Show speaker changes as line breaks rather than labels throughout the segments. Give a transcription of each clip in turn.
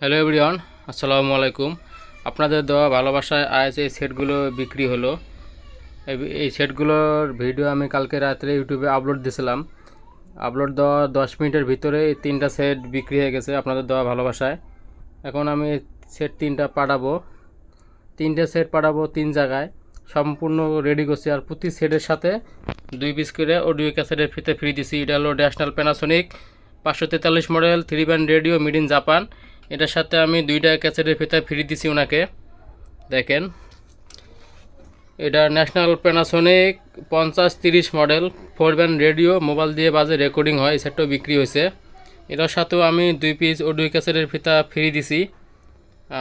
Hello everyone আসসালামু আলাইকুম আপনাদের দেওয়া ভালোবাসায় আজ এই সেটগুলো বিক্রি হলো। এই- সেটগুলোর ভিডিও আমি কালকে রাত্রে ইউটিউবে আপলোড দিয়েছিলাম। আপলোড দেওয়া দশ মিনিটের ভিতরে তিনটা সেট বিক্রি হয়ে গেছে আপনাদের দেওয়া ভালোবাসায়। এখন আমি সেট তিনটা পাঠাবো। তিনটে সেট পাঠাবো তিন জায়গায়। সম্পূর্ণ রেডি করছি। আর প্রতি সেটের সাথে দুই পিস করে অডিও ক্যাসেটের ফিতে ফ্রি দিছি। এটা হলো ন্যাশনাল প্যানাসোনিক পাঁচশো তেতাল্লিশ model three band radio made in Japan এটার সাথে আমি দুইটা ক্যাসেটের ফিতা ফ্রি দিছি ওনাকে দেখেন। এটা ন্যাশনাল প্যানাসোনিক পঞ্চাশ তিরিশ model, four band radio, mobile দিয়ে বাজে রেকর্ডিং হয়, এই সেটটাও বিক্রি হয়েছে। এটার সাথেও আমি দুই পিস অডিও ক্যাসেটের ফিতা ফ্রি দিছি।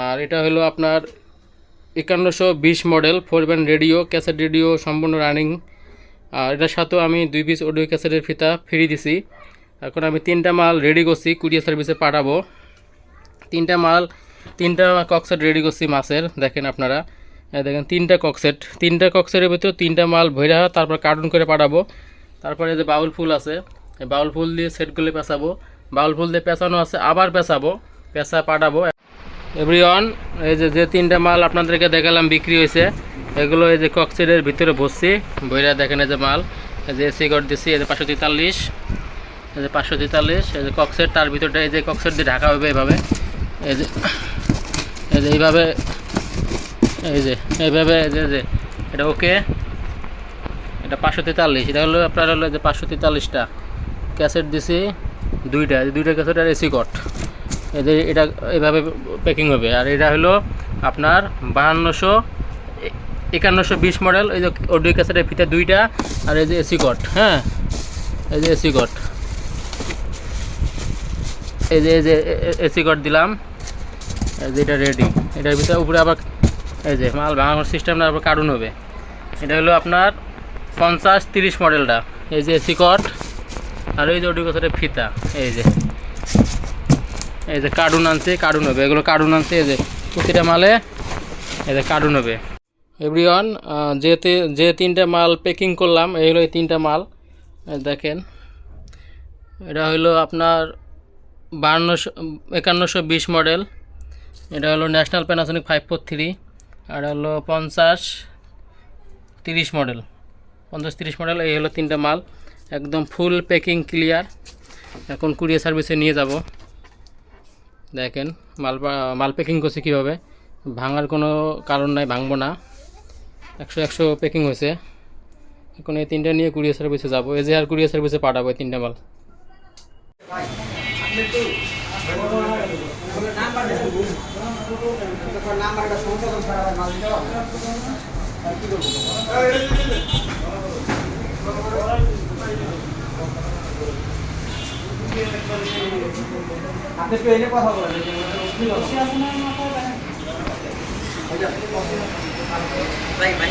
আর এটা হলো আপনার একান্নশো বিশ model, four band radio, cassette radio সম্পূর্ণ রানিং। আর এটার সাথেও আমি দুই পিস অডিও ক্যাসেটের ফিতা ফ্রি দিছি। এখন আমি তিনটা মাল রেডি করছি, কুরিয়ার সার্ভিসে পাঠাবো। তিনটা মাল, তিনটা ককসেট রেডি করছি মাছের, দেখেন আপনারা। দেখেন, তিনটা ককসেট। তিনটা ককসেটের ভিতরে তিনটা মাল ভৈরা তারপর কার্টুন করে পাঠাবো। তারপরে যে বাউল ফুল আছে বাউল ফুল দিয়ে সেটগুলো পেঁচাবো। বাউল ফুল দিয়ে পেঁচানো আছে, আবার পেঁচাবো। পেঁচা পাঠাবো। এভরিওয়ান এই যে যে তিনটা মাল আপনাদেরকে দেখালাম বিক্রি হয়েছে, এগুলো এই যে ককসেটের ভিতরে বসছি বইরা দেখেন এই যে মাল, এই যে এসি গড় দিচ্ছি এই যে পাঁচশো তেতাল্লিশ। এই যে পাঁচশো তেতাল্লিশ, এই যে ককসেট, তার ভিতরটা এই যে ককসেট দিয়ে ঢাকা হবে এভাবে। এই যে এই যে এইভাবে, এই যে, এইভাবে, এই যে যে, এটা ওকে, এটা পাঁচশো তেতাল্লিশ, এটা হলো আপনার হলো যে পাঁচশো তেতাল্লিশটা ক্যাসেট দিছি দুইটা দুইটা ক্যাসেট আর এসি কট। যে এটা এইভাবে প্যাকিং হবে, আর এটা হলো আপনার বাহান্নশো একান্নশো বিশ মডেল, এই যে অডিও ক্যাসেটের ফিতে দুইটা, আর এই যে এসি কট হ্যাঁ? এই যে এসি কট। এই যে এই যে এসি কট দিলাম। এই যে এটা রেডি এটার ভিতরে উপরে আবার এই যে মাল ভাঙানোর সিস্টেমটা আবার কার্টুন হবে। এটা হলো আপনার পঞ্চাশ তিরিশ মডেলটা। এই যে এসি কট আর এই যে অডিও ক্যাসেটের ফিতা। এই যে। এই যে কার্টুন আনছে, কার্টুন হবে। এগুলো কার্টুন আনছে, এই যে প্রতিটা মালে এই যে কার্টুন হবে। এভরিওয়ান যে যে তিনটা মাল প্যাকিং করলাম, এই হলো এই তিনটা মাল। দেখেন। এটা হলো আপনার বাহান্নশো, একান্নশো বিশ মডেল। এটা হলো national Panasonic five four three আর হলো পঞ্চাশ তিরিশ মডেল। পঞ্চাশ তিরিশ মডেল, এই হলো তিনটা মাল। একদম ফুল প্যাকিং ক্লিয়ার এখন কুরিয়ার সার্ভিসে নিয়ে যাব। দেখেন, মাল মাল প্যাকিং করছে কীভাবে? ভাঙার কোনো কারণ নাই, ভাঙবো না। একশো একশো প্যাকিং হয়েছে। এখন এই তিনটা নিয়ে কুরিয়ার সার্ভিসে যাব। আর কুরিয়ার সার্ভিসে পাঠাবো এই তিনটা মাল।
আপনি একটু এনে কথা বলেন ভাই ভাই